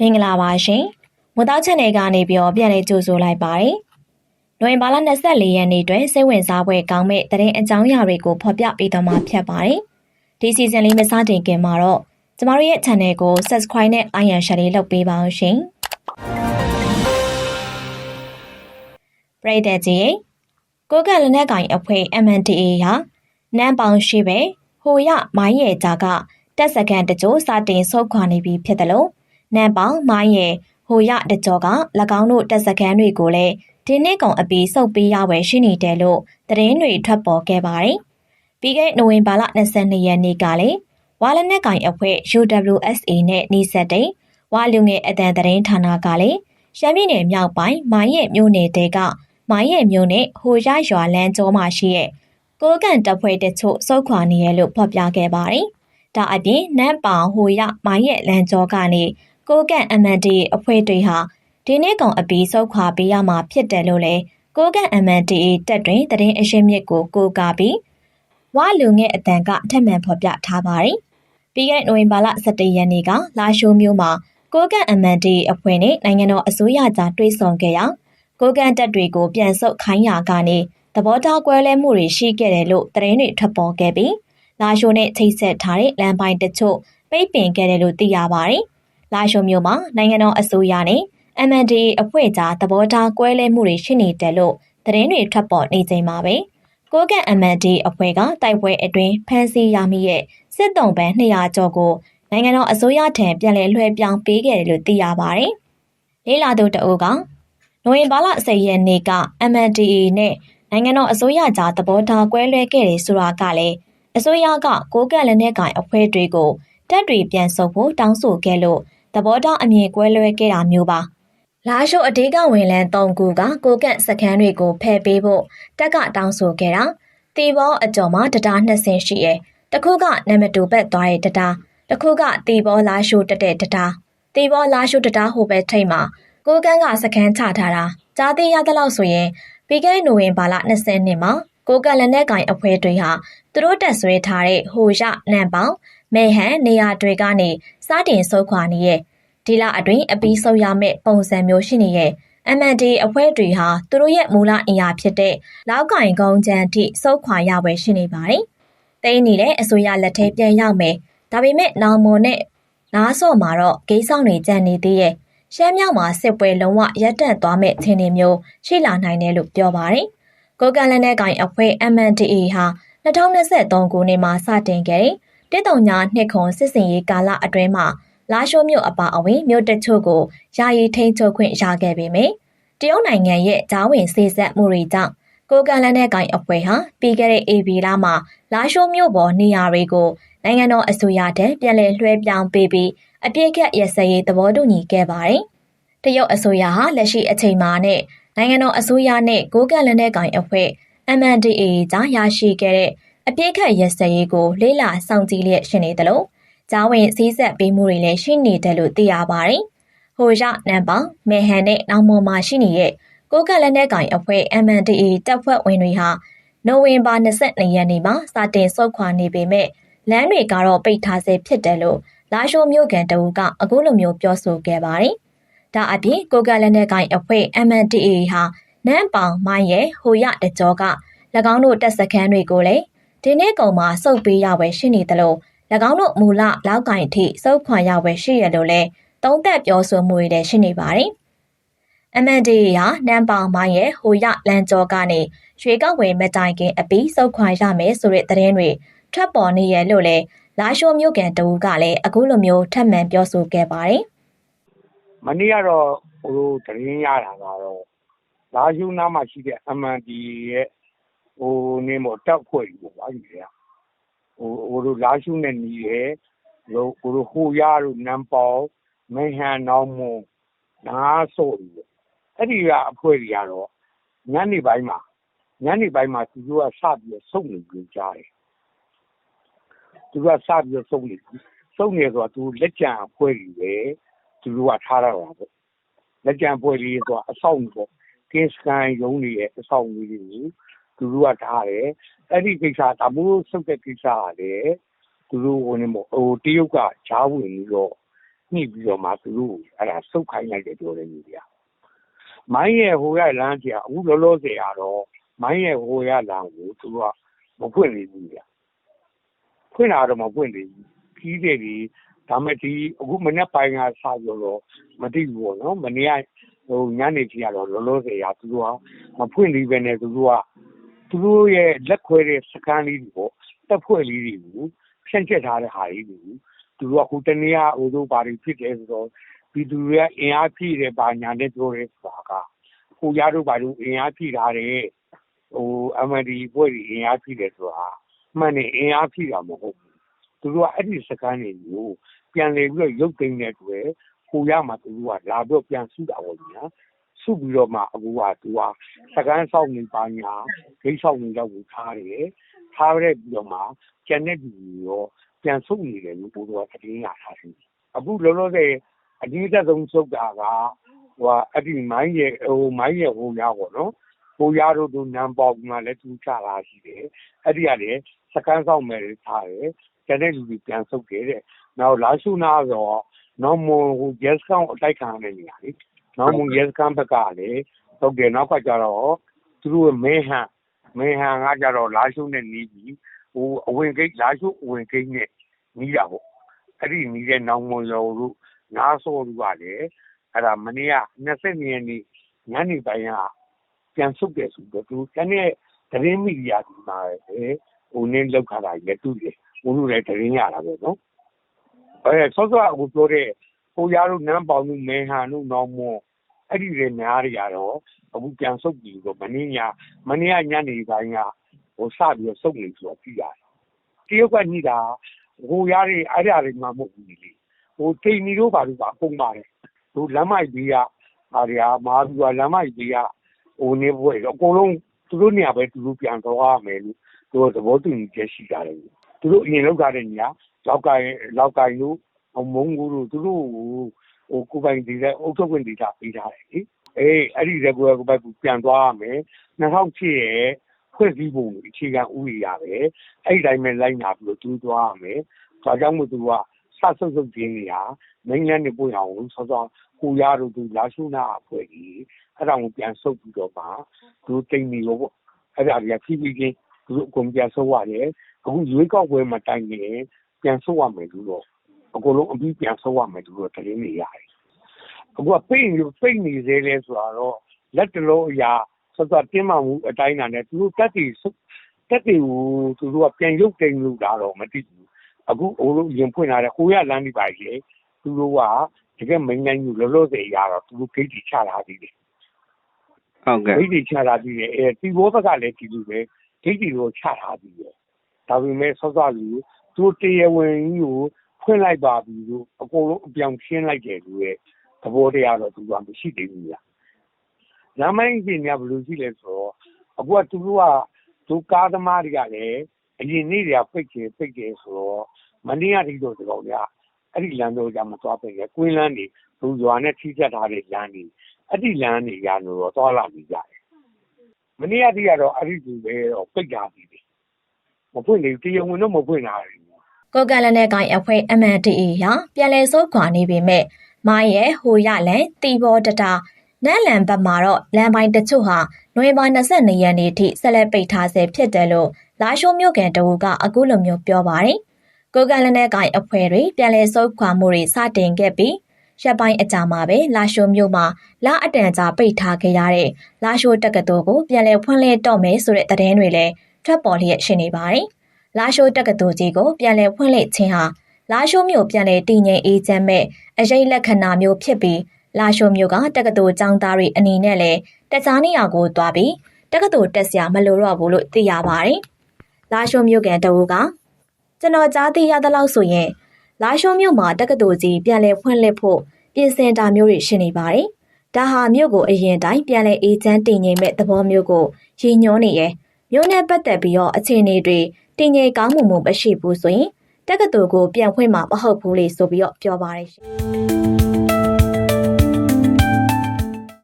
မင်္ဂလာပါရှင်။မတော်ချက်နယ်ကနေပြီးတော့ပြန်လေးကြိုဆိုလိုက်ပါတယ်။နိုဝင်ဘာလ24ရက်နေ့တွင်စိတ်ဝင်စားပွဲကောင်းမဲ့တရင်အကြောင်းအရာတွေကိုဖော်ပြပေးတော့မှာဖြစ်ပါတယ်။ဒီစီဇန်လေးမစတင်ခင်မှာတော့ကျမတို့ရဲ့ channel ကို subscribe နဲ့ iron share လေးလုပ်ပေးပါအောင်ရှင်။ပရိသတ်ကြီးကိုကလနဲ့ကင်အဖွဲ့ MNDA ဟာနန်းပေါင်းရှိပဲဟိုရမိုင်းရဲ့ကြားကတက်စကန်တကြိုးစတင်ဆုတ်ခွာနေပြီဖြစ်တယ်လို့ နန်းပေါင်းမိုင်းရဲ့ဟိုရတကြောက၎င်းတို့တက်စကန်တွေကိုလည်းဒီနေ့ကောင်အပီစုပ်ပေးရဝယ်ရှိနေတယ်လို့သတင်းတွေထွက်ပေါ်ခဲ့ပါတယ်။ပြီးခဲ့နိုဝင်ဘာလ22ရက်နေ့ကလည်းဝါလနဲ့ကင်အဖွဲ့ UWSA နဲ့နှိစက်တဲ့ဝါလူငယ်အတန်သတင်းဌာနကလည်းရှမ်းပြည်နယ်မြောက်ပိုင်းမိုင်းရဲ့မြို့နယ်တဲကမိုင်းရဲ့မြို့နဲ့ဟိုရရွာလမ်းကျောမှာရှိတဲ့ကိုကန်တပ်ဖွဲ့တချို့စုခွာနေရလို့ဖော်ပြခဲ့ပါတယ်။ဒါအပြင်နန်းပောင်ဟိုရမိုင်းရဲ့လမ်းကျောကနေ ကိုကန် MND အဖွဲ့တွေဟာဒီနေ့ကောင်အပီးစုခွာပေးရမှာဖြစ်တယ်လို့လည်းကိုကန် MND တက်တွင်တရင်အရှင်းမြစ်ကိုကိုကာပြီးဝါလူငယ်အတန်ကထက်မှန်ဖော်ပြထားပါတယ်။ပြီးခဲ့နိုဝင်ဘာလ17ရက်နေ့ကလာရှိုးမြို့မှာကိုကန် MND အဖွဲ့နဲ့နိုင်ငံတော်အစိုးရကြားတွေ့ဆုံခဲ့ရာကိုကန်တက်တွေကိုပြန်ဆုတ်ခိုင်းရာကနေသဘောထားကွဲလဲမှုတွေရှိခဲ့တယ်လို့သတင်းတွေထွက်ပေါ်ခဲ့ပြီးလာရှိုးနဲ့ချိတ်ဆက်ထားတဲ့လမ်းပိုင်းတချို့ပိတ်ပင်ခဲ့တယ်လို့သိရပါတယ်။ လာရှိုးမြို့မှာနိုင်ငံတော်အစိုးရနဲ့ MND အဖွဲ့ကြားသဘောထားကွဲလဲမှုတွေရှိနေတယ်လို့သတင်းတွေထွက်ပေါ်နေချိန်မှာပဲကိုကန့် MND အဖွဲ့ကတိုက်ပွဲအတွင်းဖမ်းဆီးရမိရဲ့စစ်တုံးပန်း200ကျော်ကိုနိုင်ငံတော်အစိုးရထံပြန်လည်လွှဲပြောင်းပေးခဲ့တယ်လို့သိရပါတယ်။လေးလာသူတအုပ်ကနိုဝင်ဘာလ10ရက်နေ့က MNDA နဲ့နိုင်ငံတော်အစိုးရကြားသဘောထားကွဲလွဲခဲ့တယ်ဆိုတာကလည်းအစိုးရကကိုကန့်လက်နက်ကင်အဖွဲ့တွေကိုတက်တွေပြန်ဆုပ်ဖို့တောင်းဆိုခဲ့လို့ သဘောထားအမြင်ကွဲလွဲခဲ့တာမျိုးပါလာရှိုအတေးကဝင်လန်း၃ခုကကိုကန့်စခန်းတွေကိုဖယ်ပေးဖို့တက်ကတောင်းဆိုခဲ့တာတီဘောအကျော်မှာတရားနှစ်ဆင်ရှိရဲ့တခုကနမတူဘက်သွားတဲ့တရားတခုကတီဘောလာရှိုတက်တဲ့တရားတီဘောလာရှိုတရားဟိုဘက်ထိတ်မှာကိုကန်းကစခန်းချထားတာကြားသိရသလောက်ဆိုရင်ပြီးခဲ့တဲ့နိုဝင်ဘာလ20နှစ်မှာကိုကလန်နဲ့ကင်အဖွဲ့တွေဟာသူတို့တက်ဆွဲထားတဲ့ဟိုရနန်ပေါင်မဲဟန်နေရာတွေကနေစတင်ဆုတ်ခွာနေရဲ့ဒီလအတွင်းအပီးဆုတ်ရမယ့်ပုံစံမျိုးရှိနေရဲ့ MND အဖွဲ့တွေဟာသူတို့ရဲ့မူလအင်အားဖြစ်တဲ့လောက်ကင်ကုန်းချမ်းထိစုခွာရပွဲရှိနေပါတယ်။တိန်းနေတဲ့အစိုးရလက်ထဲပြန်ရောက်မယ်။ဒါပေမဲ့နောင်မွန်နဲ့နားဆော့မှာတော့ဂိမ်းဆောင်နေကြနေသေးရဲ့ရှမ်းမြောက်မှာစစ်ပွဲလုံးဝရပ်တန့်သွားမဲ့အခြေအနေမျိုးရှိလာနိုင်တယ်လို့ပြောပါတယ်။ကိုကန်လက်နက်ကင်အဖွဲ့ MNDA ဟာ2023ခုနှစ်မှာစတင်ခဲ့တဲ့ တုံညာနှစ်ခွန်စစ်စင်ရေးကာလအတွင်းမှာလာရှိုးမြို့အပါအဝင်မြို့တချို့ကိုယာယီထိန်းချုပ်ခွင့်ရခဲ့ပေမယ့်တရုတ်နိုင်ငံရဲ့ဂျားဝင်စေဆက်မှုတွေကြောင့်ကိုကန်လက်နက်ကင်အဖွဲ့ဟာပြီးခဲ့တဲ့ AB လမှာလာရှိုးမြို့ပေါ်နေရာတွေကိုနိုင်ငံတော်အစိုးရထံပြန်လည်လွှဲပြောင်းပေးပြီးအပြည့်ကရစရေးသဘောတူညီခဲ့ပါတယ်။တရုတ်အစိုးရဟာလက်ရှိအချိန်မှာနဲ့နိုင်ငံတော်အစိုးရနဲ့ကိုကန့်လက်နက်ကင်အဖွဲ့ MNDAA ကြားရရှိခဲ့တဲ့ အပြည့်ခတ်ရစရေးကိုလေးလာစောင့်ကြည့်လျက်ရှိနေတယ်လို့ဂျားဝင်စည်းဆက်ပေးမှုတွေလည်းရှိနေတယ်လို့သိရပါတယ်။ဟိုရနံပါတ်မေဟန်နဲ့နောက်မော်မှာရှိနေတဲ့ကိုကလက်နက်ကင်အဖွဲ့ MNDAA တပ်ဖွဲ့ဝင်တွေဟာနိုဝင်ဘာ22ရက်နေ့မှာစတင်ဆုတ်ခွာနေပေမဲ့လမ်းတွေကတော့ပိတ်ထားဆဲဖြစ်တယ်လို့လာရှိုးမြို့ကန်တအူကအခုလိုမျိုးပြောဆိုခဲ့ပါတယ်။ဒါအပြင်ကိုကလက်နက်ကင်အဖွဲ့ MNDA ဟာနန်းပောင်မိုင်းရဲ့ဟိုရတကြောက၎င်းတို့တပ်စခန်းတွေကိုလည်း ဒီနေ့ကောင်မှာစုပ်ပေးရဝယ်ရှိနေတယ်လို့၎င်းတို့မူလလောက်ကင်ထိစုပ်ခွာရဝယ်ရှိရလို့လည်းသုံးသက်ပြောဆိုမှုတွေလည်းရှိနေပါတယ်။ MNDA ဟာနန်းပောင်မိုင်းရဲ့ဟိုရလန်ကြောကနေရွှေကောက်ဝယ်မတိုင်ခင်အပီးစုပ်ခွာရမယ်ဆိုတဲ့သတင်းတွေထွက်ပေါ်နေရလို့လည်းလာရှိုးမြို့ကန်တူကလည်းအခုလိုမျိုးထပ်မံပြောဆိုခဲ့ပါတယ်။မနေ့ကတော့ဟိုသတင်းရတာကတော့လာရှိုးနားမှာရှိတဲ့ MND ရဲ့ ဟိုနေမို့တောက်ဖွဲ့ကြီးပေါ့ဗျာဒီကဟိုဟိုလိုလာရှိုးနဲ့ညီတယ်ဟိုဟိုဟိုရတို့နမ်ပေါမဟန်နောင်မွန်နားဆို့ပြီးအဲ့ဒီကအဖွဲ့တွေကတော့ညနေပိုင်းမှာညနေပိုင်းမှာသူတို့ကစပြီးစုံနေကြကြားတယ်သူကစပြီးတော့စုံနေစုံနေဆိုတော့သူလက်ကြံအဖွဲ့ကြီးပဲသူတို့ကထားရတာပေါ့လက်ကြံအဖွဲ့ကြီးဆိုတော့အဆောင်ပေါ့ကင်းစကန်ရုံးတွေရဲ့အဆောင်ကြီးတွေကို သူတို့ကထားတယ်အဲ့ဒီကိစ္စဒါမိုးဆုတ်တဲ့ကိစ္စကလည်းသူတို့ဟိုနေမို့ဟိုတရုတ်ကဂျားဝင်ပြီးတော့ညညှိပြီးတော့မှသူတို့အဲ့ဒါစုတ်ခိုင်းလိုက်တယ်ပြောတယ်ကြီးဗျာမိုင်းရဲ့ဟိုရလမ်းကြီးအခုလောလောဆယ်ကတော့မိုင်းရဲ့ဟိုရလမ်းကိုသူကမဖွင့်နေဘူးဗျာဖွင့်လာတော့မဖွင့်နေဘူးကြီးတယ်ဒီဒါမဲ့ဒီအခုမနေ့ပိုင်းကစပြောတော့မသိဘူးပေါ့နော်မနေ့ကဟိုညနေကြီးကတော့လောလောဆယ်ရသူတို့ကမဖွင့်သေးပဲနဲ့သူတို့က သူတို့ရဲ့လက်ခွဲတဲ့စကန်လေးတွေပေါ့တက်ဖွဲ့လေးတွေကိုဖြန့်ကျက်ထားတဲ့ဟာလေးတွေသူတို့ကဟိုတနေ့ကဟိုတို့ဘာတွေဖြစ်တယ်ဆိုတော့ပြည်သူတွေကအင်အားဖြည့်တယ်ဘာညာနဲ့ပြောရဲဆိုတာကဟိုရတို့ဘာတို့အင်အားဖြည့်ထားတယ်ဟို MND ဖွဲ့တွေအင်အားဖြည့်တယ်ဆိုတာမှန်တယ်အင်အားဖြည့်တာမဟုတ်ဘူးသူတို့ကအဲ့ဒီစကန်တွေကိုပြန်လေပြီးတော့ရုပ်သိမ်းတဲ့အတွက်ဟိုရမှာသူတို့ကလာပြီးတော့ပြန်စုတာပေါ့ညာ စုပြီးတော့မှအခုကသူကစကန်ဆောက်နေပါညာဂိတ်ဆောက်နေတော့ကိုထားတယ်ထားရဲပြီးတော့မှကျန်တဲ့လူတွေရောပြန်ဆုတ်နေတယ်လို့ပို့တော့သတင်းရထားတယ်အခုလောလောဆယ်အကြီးအဆုံးဆုတ်တာကဟိုအဲ့ဒီမိုင်းရဲ့ဟိုမိုင်းရဲ့ဟိုများပေါ့နော်ဟိုရတို့တို့နံပေါက်မှာလည်းသူချလာရှိတယ်အဲ့ဒီကလည်းစကန်ဆောက်မယ်ထားတယ်ကျန်တဲ့လူတွေပြန်ဆုတ်တယ်တဲ့နောက်လာရှုနာဆိုနော်မဟို yes count အတိုက်ခံရတဲ့နေရာလေ နော်မ yes count ဘက်ကလည်းဟုတ်တယ်နောက်ကကြတော့သူတို့ရဲ့မဲဟန်မဲဟန်ကကြတော့လာရှုနဲ့နီးပြီးဟိုအဝင်ဂိတ်လာရှုအဝင်ဂိတ်နဲ့နီးတာပေါ့အဲ့ဒီနီးတဲ့နောင်မွန်ရောတို့နားစောတို့ကလည်းအဲ့ဒါမနေ့က20ရက်နေ့ညနေပိုင်းကပြန်ဆုတ်တယ်ဆိုတော့သူတနေ့သတင်းမီဒီယာဒီမှာပဲဟိုနင်းလောက်ခါတာရက်တူတယ်ဘုလို့လည်းသတင်းရတာပဲနော်အဲဆောစောအခုပြောတဲ့ ဟိုရတို့နန်းပေါင်တို့မဲဟန်တို့နောင်မွန်အဲ့ဒီတွေများတွေကတော့အခုပြန်ဆုတ်ပြီဆိုမနေ့ညမနေ့ကညနေပိုင်းကဟိုစပြီးတော့ဆုတ်နေဆိုတော့ပြည်ရတယ်တရုတ်ကညိတာဟိုရတွေအဲ့ဒါတွေမှမဟုတ်ဘူးလေဟိုတိန်နီတို့ဘာလို့ပါပုံပါတယ်ဟိုလမ်းမိုက်ကြီးကဟာတွေဟာမာသူကလမ်းမိုက်ကြီးကဟိုနေဘွဲအကုန်လုံးသူတို့နေရာပဲသူတို့ပြန်သွားရမယ်လို့သူတို့သဘောတူညီချက်ရှိကြတယ်သူတို့အရင်လောက်ထားတဲ့နေရာလောက်ကိုင်းလောက်ကိုင်းတို့ မုံကူတို့သူတို့ဟိုကိုပိုင်ဒီတဲ့အုပ်ချုပ်ခွင့်ဒေတာပေးထားတယ်လေအေးအဲ့ဒီရက်ကွယ်ကိုပိုက်ပြန်သွားရမယ်2008ရဲ့ဖွဲ့စည်းပုံအခြေခံဥပဒေရပဲအဲ့ဒီတိုင်းပဲလိုက်နာပြီးတော့တူးသွားရမယ်ဒါကြောင့်မို့သူကစဆုပ်ဆုပ်ခြင်းနေဟာနိုင်ငံနေပို့အောင်ဆောစောကိုရတို့သူလာရှုနာအဖွဲ့ကြီးအဲ့ဒါကိုပြန်ဆုပ်ပြီးတော့ပါသူတိမ်နေလို့ပေါ့အဲ့ဒါတွေကဖြည်းဖြည်းချင်းသူတို့အကုန်ပြန်ဆုပ်ရတယ်အခုရွေးကောက်ပွဲမှာတိုင်နေပြန်ဆုပ်ရမယ်လို့တော့ အကုန်လုံးအပြီးပြန်ဆုပ်ရမယ်လို့တော့သတင်းနေရတယ်အခုကပိတ်နေပိတ်နေသေးလဲဆိုတော့လက်တလုံးအရာစောစောတင်းမှမှုအတိုင်းတာနဲ့သူတို့တက်တီတက်တီကိုသူတို့ကပြန်ရုပ်တင်လို့တာတော့မသိဘူးအခုဟိုလိုရင်ဖွင့်လာတဲ့ဟိုရလမ်းဒီပါကြီးသူတို့ကတကယ်မင်းနိုင်ဘူးလောလောဆယ်ရတော့သူတို့ဂိတ်ကြီးချလာသေးတယ်ဟုတ်ကဲ့ဂိတ်ကြီးချလာသေးတယ်အဲဒီဘောဘက်ကလည်းဒီလိုပဲဂိတ်ကြီးကိုချထားပြီးတယ်ဒါပေမဲ့စောစောလူသူတို့တရားဝင်ကြီးကို ဖွင့်လိုက်ပါပြီလို့အကုန်လုံးအပြောင်ရှင်းလိုက်တယ်လို့ရဲ့သဘောတရားတော့သူကမရှိသေးဘူးညာလမ်းမိုင်းကြီးကဘယ်လိုရှိလဲဆိုတော့အခုကသူတို့ကသူကားသမားတွေကလည်းအရင်နေ့တွေကပိတ်ကျပိတ်ကျဆိုတော့မနေ့ကဒီတော့ဒီကောင်ကအဲ့ဒီလမ်းတော့ကြမသွားပဲကွင်းလန်းနေလူရွာနဲ့ထိချက်ထားတဲ့လမ်းတွေအဲ့ဒီလမ်းတွေရလို့တော့သွားလာပြီးကြတယ်မနေ့ကဒီကတော့အဲ့ဒီလူပဲတော့ပိတ်တာပြီးပြီမဖွင့်လေတရားဝင်တော့မဖွင့်တာဘူး ကိုကလနဲ့ကိုင်အဖွဲ့ MNDA ရပြန်လည်စုခွာနေပေမဲ့မိုင်းရဲ့ဟိုရလန်တီဘောတတာနက်လန်ဘက်မှာတော့လမ်းပိုင်းတချို့ဟာနိုဝင်ဘာ22ရက်နေ့ထိဆက်လက်ပိတ်ထားဆဲဖြစ်တယ်လို့လာရှိုးမြို့ကန်တအူကအခုလိုမျိုးပြောပါတယ်။ကိုကလနဲ့ကိုင်အဖွဲ့တွေပြန်လည်စုခွာမှုတွေစတင်ခဲ့ပြီးရက်ပိုင်းအကြာမှာပဲလာရှိုးမြို့မှာလာအတန်ကြာပိတ်ထားခဲ့ရတဲ့လာရှိုးတက္ကသိုလ်ကိုပြန်လည်ဖွင့်လှစ်တော့မယ်ဆိုတဲ့သတင်းတွေလည်းထွက်ပေါ်လျက်ရှိနေပါတယ်။ လာရှိုးတက္ကသိုလ်ကြီးကိုပြန်လည်ဖွင့်လှစ်ခြင်းဟာလာရှိုးမြို့ပြန်လည်တည်ငြိမ်အေးချမ်းမဲ့အရေးလက္ခဏာမျိုးဖြစ်ပြီးလာရှိုးမြို့ကတက္ကသိုလ်ကျောင်းသားတွေအနေနဲ့လည်းတခြားနေရာကိုသွားပြီးတက္ကသိုလ်တက်စရာမလိုတော့ဘူးလို့သိရပါတယ်။လာရှိုးမြို့ကန်တအူကကျွန်တော်ကြားသိရသလောက်ဆိုရင်လာရှိုးမြို့မှာတက္ကသိုလ်ကြီးပြန်လည်ဖွင့်လှစ်ဖို့ပြင်ဆင်တာမျိုးတွေရှိနေပါတယ်။ဒါဟာမြို့ကိုအရင်တိုင်းပြန်လည်အေးချမ်းတည်ငြိမ်မဲ့သဘောမျိုးကိုရည်ညွှန်းနေရဲ့မြို့နဲ့ပတ်သက်ပြီးတော့အခြေအနေတွေ တည်ငြိမ်ကောင်းမှုမှုမရှိဘူးဆိုရင်တက္ကသိုလ်ကိုပြန်ဖွင့်မှာမဟုတ်ဘူးလေဆိုပြီးတော့ပြောပါတယ်ရှင်။